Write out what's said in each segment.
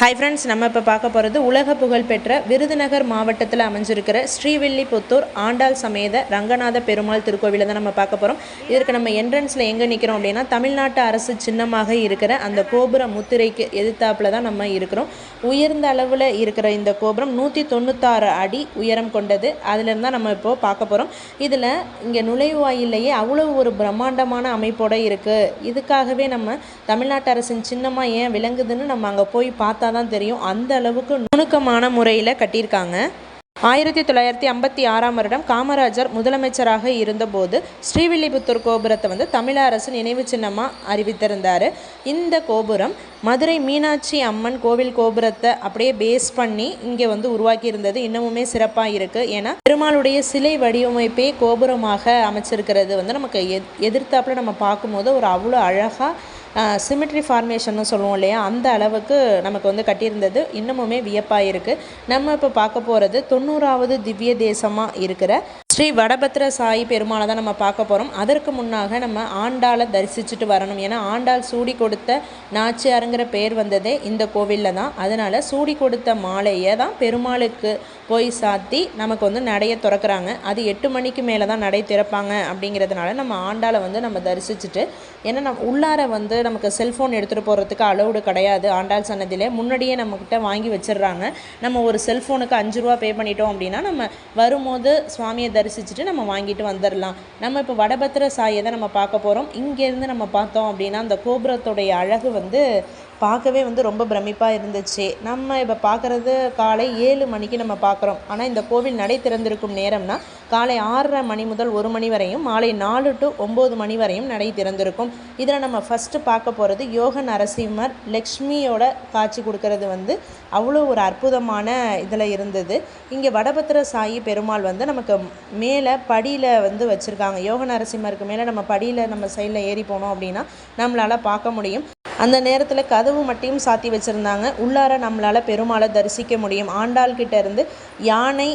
Hi friends நம்ம இப்போ பார்க்க போகிறது உலக புகழ்பெற்ற விருதுநகர் மாவட்டத்தில் அமைஞ்சிருக்கிற ஸ்ரீவில்லிபுத்தூர் ஆண்டாள் சமேத ரங்கநாத பெருமாள் திருக்கோவிலை தான் நம்ம பார்க்க போகிறோம் இதற்கு நம்ம என்ட்ரன்ஸில் எங்கே நிற்கிறோம் அப்படின்னா தமிழ்நாட்டு அரசு சின்னமாக இருக்கிற அந்த கோபுர முத்திரைக்கு எதிர்த்தாப்பில் தான் நம்ம இருக்கிறோம். உயர்ந்த அளவில் இருக்கிற இந்த கோபுரம் நூற்றி தொண்ணூத்தாறு அடி உயரம் கொண்டது. அதுலேருந்து தான் நம்ம இப்போது பார்க்க போகிறோம் இதில் இங்கே நுழைவாயிலேயே அவ்வளோ ஒரு பிரம்மாண்டமான அமைப்போடு இருக்குது இதுக்காகவே நம்ம தமிழ்நாட்டு அரசின் சின்னமாக ஏன் விளங்குதுன்னு நம்ம அங்கே போய் பார்த்தா தான் தெரியும். அந்த அளவுக்கு நுணுக்கமான முறையில் கட்டியிருக்காங்க. ஆயிரத்தி தொள்ளாயிரத்தி ஐம்பத்தி ஆறாம் வருடம் காமராஜர் முதலமைச்சராக இருந்தபோது ஸ்ரீவில்லிபுத்தூர் கோபுரத்தை வந்து தமிழக அரசு நினைவு சின்னமாக அறிவித்திருந்தார். இந்த கோபுரம் மதுரை மீனாட்சி அம்மன் கோவில் கோபுரத்தை அப்படியே பேஸ் பண்ணி இங்கே வந்து உருவாக்கி இருந்தது இன்னமுமே சிறப்பாக இருக்குது ஏன்னா பெருமாளுடைய சிலை வடிவமைப்பே கோபுரமாக அமைச்சிருக்கிறது வந்து நமக்கு எத் எதிர்த்தாப்பில் நம்ம பார்க்கும்போது ஒரு அவ்வளோ அழகாக சிமிட்ரி ஃபார்மேஷன்னு சொல்லுவோம் இல்லையா? அந்த அளவுக்கு நமக்கு வந்து கட்டியிருந்தது. இன்னமுமே வியப்பாக இருக்குது நம்ம இப்போ பார்க்க போகிறது தொண்ணூறாவது திவ்ய தேசமாக இருக்கிற ஸ்ரீ வடபத்ர சாயி பெருமாளை தான் நம்ம பார்க்க போகிறோம் அதற்கு முன்னாக நம்ம ஆண்டாளை தரிசிச்சுட்டு வரணும். ஏன்னா ஆண்டாள் சூடி கொடுத்த நாச்சியாருங்கிற பேர் வந்ததே இந்த கோவிலில் தான். அதனால் சூடி கொடுத்த மாலையை தான் பெருமாளுக்கு போய் சாத்தி நமக்கு வந்து நடைய திறக்கிறாங்க. அது எட்டு மணிக்கு மேலே தான் நடை திறப்பாங்க அப்படிங்கிறதுனால நம்ம ஆண்டாளை வந்து நம்ம தரிசிச்சுட்டு ஏன்னா நம்ம உள்ளார வந்து நமக்கு செல்ஃபோன் எடுத்துகிட்டு போகிறதுக்கு அலௌடு கிடையாது. ஆண்டாள் சன்னதியிலே முன்னாடியே நம்மக்கிட்ட வாங்கி வச்சிடுறாங்க. நம்ம ஒரு செல்ஃபோனுக்கு அஞ்சு ரூபா பே பண்ணிட்டோம் அப்படின்னா நம்ம வரும்போது சுவாமியை தரிசிச்சுட்டு நம்ம வாங்கிட்டு வந்துடலாம் நம்ம இப்போ வடபத்திர சாயை தான் நம்ம பார்க்க போகிறோம் இங்கேருந்து நம்ம பார்த்தோம் அப்படின்னா அந்த கோபுரத்துடைய அழகு வந்து பார்க்கவே வந்து ரொம்ப பிரமிப்பாக இருந்துச்சு. நம்ம இப்போ பார்க்குறது காலை ஏழு மணிக்கு நம்ம பார்க்குறோம். ஆனால் இந்த கோவில் நடை திறந்திருக்கும் நேரம்னா காலை ஆறரை மணி முதல் ஒரு மணி வரையும் மாலை நாலு டு ஒம்பது மணி வரையும் நடை திறந்திருக்கும். இதில் நம்ம ஃபஸ்ட்டு பார்க்க போகிறது யோக நரசிம்மர் லக்ஷ்மியோட காட்சி கொடுக்கறது வந்து அவ்வளோ ஒரு அற்புதமான இதில் இருந்தது. இங்கே வடபத்திர சாயி பெருமாள் வந்து நமக்கு மேலே படியில் வந்து வச்சுருக்காங்க. யோக நரசிம்மருக்கு மேலே நம்ம படியில் நம்ம சைடில் ஏறி போனோம் அப்படின்னா நம்மளால் பார்க்க முடியும். அந்த நேரத்தில் கதவு மட்டும் சாத்தி வச்சுருந்தாங்க. உள்ளார நம்மளால் பெருமாளை தரிசிக்க முடியும். ஆண்டாள்கிட்ட இருந்து யானை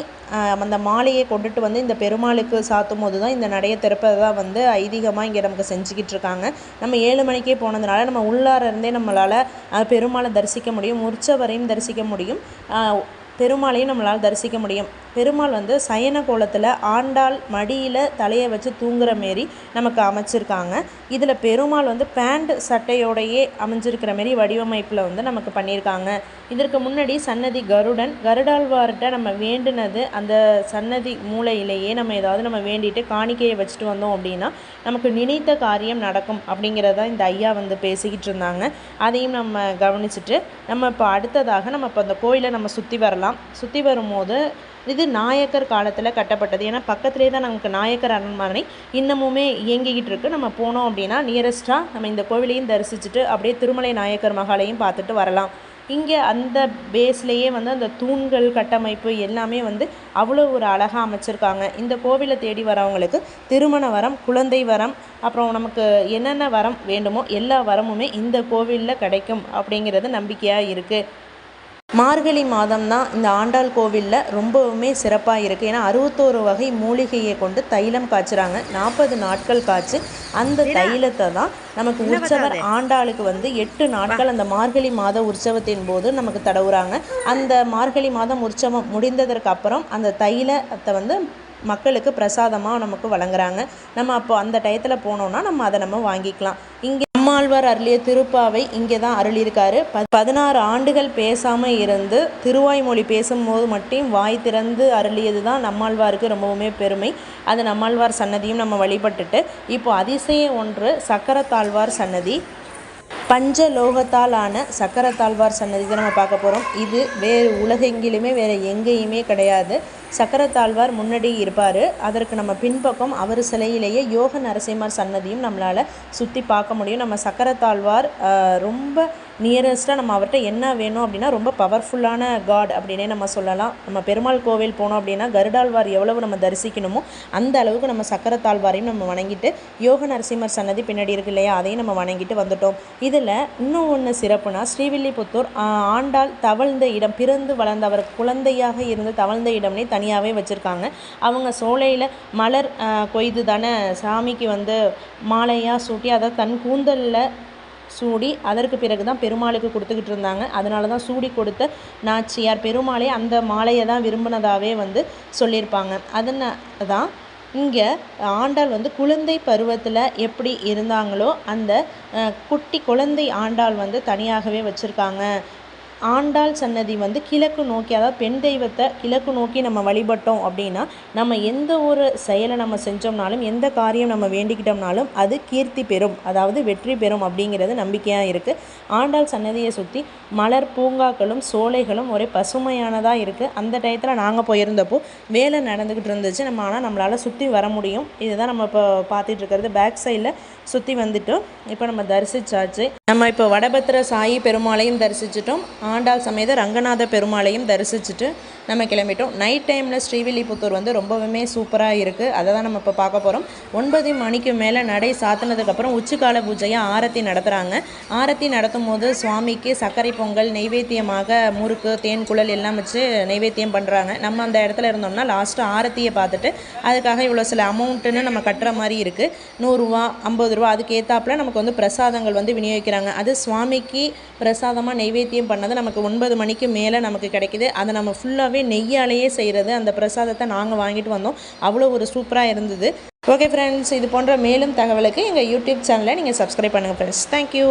அந்த மாலையை கொண்டுட்டு வந்து இந்த பெருமாளுக்கு சாத்தும் போது தான் இந்த நடைய திறப்பதை வந்து ஐதீகமாக இங்கே நமக்கு செஞ்சுக்கிட்டு இருக்காங்க. நம்ம ஏழு மணிக்கே போனதுனால நம்ம உள்ளார இருந்தே நம்மளால் பெருமாளை தரிசிக்க முடியும். உற்சவரையும் தரிசிக்க முடியும். பெருமாளையும் நம்மளால் தரிசிக்க முடியும். பெருமாள் வந்து சயன கோலத்தில் ஆண்டாள் மடியில் தலையை வச்சு தூங்குற மாரி நமக்கு அமைச்சிருக்காங்க. இதில் பெருமாள் வந்து பேண்ட் சட்டையோடையே அமைஞ்சிருக்கிற மாரி வடிவமைப்பில் வந்து நமக்கு பண்ணியிருக்காங்க இதற்கு முன்னாடி சன்னதி கருடன் கருடாழ்வார்கிட்ட நம்ம வேண்டுனது அந்த சன்னதி மூலையிலேயே நம்ம ஏதாவது நம்ம வேண்டிட்டு காணிக்கையை வச்சுட்டு வந்தோம் அப்படின்னா நமக்கு நினைத்த காரியம் நடக்கும் அப்படிங்கிறத இந்த ஐயா வந்து பேசிக்கிட்டு இருந்தாங்க. அதையும் நம்ம கவனிச்சுட்டு நம்ம இப்போ அடுத்ததாக நம்ம இப்போ அந்த கோயிலை நம்ம சுற்றி வரலாம். சுற்றி வரும்போது இது நாயக்கர் காலத்தில் கட்டப்பட்டது. ஏன்னா பக்கத்துலேயே தான் நமக்கு நாயக்கர் அரண்மனை இன்னமுமே இயங்கிக்கிட்டு இருக்கு. நம்ம போனோம் அப்படின்னா நியரஸ்ட்டாக நம்ம இந்த கோவிலையும் தரிசிச்சுட்டு அப்படியே திருமலை நாயக்கர் மகாலையும் பார்த்துட்டு வரலாம். இங்கே அந்த பேஸ்லேயே வந்து அந்த தூண்கள் கட்டமைப்பு எல்லாமே வந்து அவ்வளோ ஒரு அழகாக அமைச்சிருக்காங்க. இந்த கோவிலை தேடி வரவங்களுக்கு திருமண வரம் குழந்தை வரம் அப்புறம் நமக்கு என்னென்ன வரம் வேண்டுமோ எல்லா வரமுமே இந்த கோவிலில் கிடைக்கும் அப்படிங்கிறது நம்பிக்கையாக இருக்குது மார்கழி மாதம் தான் இந்த ஆண்டாள் கோவிலில் ரொம்பவுமே சிறப்பாக இருக்குது ஏன்னா அறுபத்தோரு வகை மூலிகையை கொண்டு தைலம் காய்ச்சுறாங்க. நாற்பது நாட்கள் காய்ச்சி அந்த தைலத்தை தான் நமக்கு உற்சவர் ஆண்டாளுக்கு வந்து எட்டு நாட்கள் அந்த மார்கழி மாத உற்சவத்தின் போது நமக்கு தடவுறாங்க. அந்த மார்கழி மாதம் உற்சவம் முடிந்ததற்கு அப்புறம் அந்த தைலத்தை வந்து மக்களுக்கு பிரசாதமாக நமக்கு வழங்குறாங்க. நம்ம அப்போ அந்த டயத்தில் போனோம்னா நம்ம அதை நம்ம வாங்கிக்கலாம். இங்கே நம்மாழ்வார் அருளிய திருப்பாவை இங்கே தான் அருளியிருக்காரு. ப பதினாறு ஆண்டுகள் பேசாமல் இருந்து திருவாய்மொழி பேசும்போது மட்டும் வாய் திறந்து அருளியது தான் நம்மாழ்வாருக்கு ரொம்பவுமே பெருமை. அது நம்மாழ்வார் சன்னதியும் நம்ம வழிபட்டுட்டு இப்போ அதிசய ஒன்று சக்கரத்தாழ்வார் சன்னதி. பஞ்சலோகத்தால் ஆன சக்கரத்தாழ்வார் சன்னதி தான் நம்ம பார்க்க போகிறோம் இது வேறு உலகெங்கிலுமே வேறு எங்கேயுமே கிடையாது. சக்கரத்தாழ்வார் முன்னாடி இருப்பார். அதற்கு நம்ம பின்பக்கம் அவர் சிலையிலேயே யோக நரசிம்மர் சன்னதியும் நம்மளால் சுற்றி பார்க்க முடியும். நம்ம சக்கரத்தாழ்வார் ரொம்ப நியரஸ்ட்டாக நம்ம அவர்கிட்ட என்ன வேணும் அப்படின்னா ரொம்ப பவர்ஃபுல்லான காட் அப்படின்னே நம்ம சொல்லலாம். நம்ம பெருமாள் கோவில் போனோம் அப்படின்னா கருடாழ்வார் எவ்வளவு நம்ம தரிசிக்கணுமோ அந்த அளவுக்கு நம்ம சக்கரத்தாழ்வாரையும் நம்ம வணங்கிட்டு யோக நரசிம்மர் சன்னதி பின்னாடி இருக்கு இல்லையா அதையும் நம்ம வணங்கிட்டு வந்துட்டோம். இதில் இன்னும் ஒன்று சிறப்புனா ஸ்ரீவில்லிபுத்தூர் ஆண்டாள் தவழ்ந்த இடம் பிறந்து வளர்ந்த அவர் குழந்தையாக இருந்து தவழ்ந்த இடம்னே தனியாகவே வச்சுருக்காங்க. அவங்க சோலையில் மலர் கொய்து தானே சாமிக்கு வந்து மாலையாக சூட்டி அதை தன் கூந்தலில் சூடி அதற்கு பிறகு தான் பெருமாளுக்கு கொடுத்துக்கிட்டு இருந்தாங்க. அதனால தான் சூடி கொடுத்த நாச்சியார் பெருமாளே அந்த மாலையை தான் விரும்பினதாகவே வந்து சொல்லியிருப்பாங்க. அதனால தான் இங்கே ஆண்டாள் வந்து குழந்தை பருவத்தில் எப்படி இருந்தாங்களோ அந்த குட்டி குழந்தை ஆண்டாள் வந்து தனியாகவே வச்சுருக்காங்க. ஆண்டாள் சன்னதி வந்து கிழக்கு நோக்கி அதாவது பெண் தெய்வத்தை கிழக்கு நோக்கி நம்ம வழிபட்டோம் அப்படின்னா நம்ம எந்த ஒரு செயலை நம்ம செஞ்சோம்னாலும் எந்த காரியம் நம்ம வேண்டிக்கிட்டோம்னாலும் அது கீர்த்தி பெறும். அதாவது வெற்றி பெறும் அப்படிங்கிறது நம்பிக்கையாக இருக்குது ஆண்டாள் சன்னதியை சுற்றி மலர் பூங்காக்களும் சோலைகளும் ஒரே பசுமையானதாக இருக்குது அந்த டயத்தில் நாங்கள் போயிருந்தப்போ வேலை நடந்துக்கிட்டு இருந்துச்சு. நம்ம ஆனால் நம்மளால் சுற்றி வர முடியும். இதுதான் நம்ம இப்போ பார்த்துட்டு இருக்கிறது. பேக் சைடில் சுற்றி வந்துட்டோம். இப்போ நம்ம தரிசிச்சாச்சு. நம்ம இப்போ வடபத்திர சாயி பெருமாளையும் தரிசிச்சிட்டோம். ஆண்டாள் சமேத ரங்கநாத பெருமாளையும் தரிசிச்சுட்டு நம்ம கிளம்பிட்டோம். நைட் டைமில் ஸ்ரீவில்லிபுத்தூர் வந்து ரொம்பவுமே சூப்பராக இருக்குது அதை தான் நம்ம இப்போ பார்க்க போகிறோம் ஒன்பது மணிக்கு மேலே நடை சாத்தினதுக்கப்புறம் உச்சிக்கால பூஜையாக ஆரத்தி நடத்துகிறாங்க ஆரத்தி நடத்தும் போது சுவாமிக்கு சர்க்கரை பொங்கல் நெய்வேத்தியமாக முறுக்கு தேன் குழல் எல்லாம் வச்சு நெய்வேத்தியம் பண்ணுறாங்க நம்ம அந்த இடத்துல இருந்தோம்னா லாஸ்ட்டு ஆரத்தியை பார்த்துட்டு அதுக்காக இவ்வளோ சில அமௌண்ட்டுன்னு நம்ம கட்டுற மாதிரி இருக்குது நூறுரூவா ஐம்பது ரூபா அதுக்கேற்றாப்புல நமக்கு வந்து பிரசாதங்கள் வந்து விநியோகிக்கிறாங்க. அது சுவாமிக்கு பிரசாதமாக நெய்வேத்தியம் பண்ணது நமக்கு ஒன்பது மணிக்கு மேலே நமக்கு கிடைக்குது. அதை நம்ம ஃபுல்லாக ஃபுல்லாகவே நெய்யாலேயே செய்கிறது அந்த பிரசாதத்தை நாங்கள் வாங்கிட்டு வந்தோம். அவ்வளோ ஒரு சூப்பராக இருந்தது. ஓகே ஃப்ரெண்ட்ஸ் இது போன்ற மேலும் தகவலுக்கு எங்கள் யூடியூப் சேனலை நீங்கள் சப்ஸ்கிரைப் பண்ணுங்கள் ஃப்ரெண்ட்ஸ் தேங்க்யூ